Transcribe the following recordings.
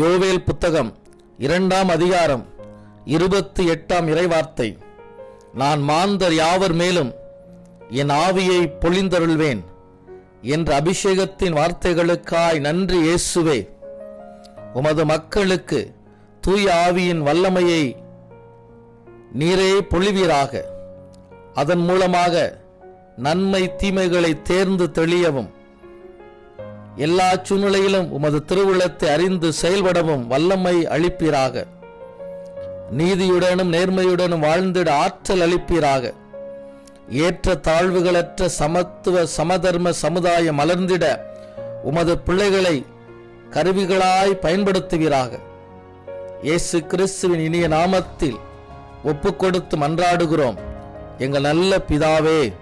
யோவேல் புத்தகம் இரண்டாம் அதிகாரம் இருபத்தி எட்டாம் இறைவார்த்தை. நான் மாந்தர் யாவர் மேலும் என் ஆவியை பொழிந்தருள்வேன் என்ற அபிஷேகத்தின் வார்த்தைகளுக்காய் நன்றி இயேசுவே உமது மக்களுக்கு தூய ஆவியின் வல்லமையை நீரே பொழிவீராக. அதன் மூலமாக நன்மை தீமைகளை தேர்ந்து தெளியவும். எல்லா சூழ்நிலையிலும் உமது திருவுள்ளத்தை அறிந்து செயல்படவும் வல்லமை அளிப்பீராக. நீதியுடனும் நேர்மையுடனும் வாழ்ந்திட ஆற்றல் அளிப்பீராக. ஏற்ற தாழ்வுகளற்ற சமத்துவ சமதர்ம சமுதாயம் மலர்ந்திட உமது பிள்ளைகளை கருவிகளாய் பயன்படுத்துவீராக. இயேசு கிறிஸ்துவின் இனிய நாமத்தில் ஒப்புக்கொடுத்து மன்றாடுகிறோம். எங்கள் நல்ல பிதாவே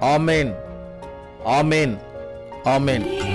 ஆமேன் ஆமேன் ஆமேன்.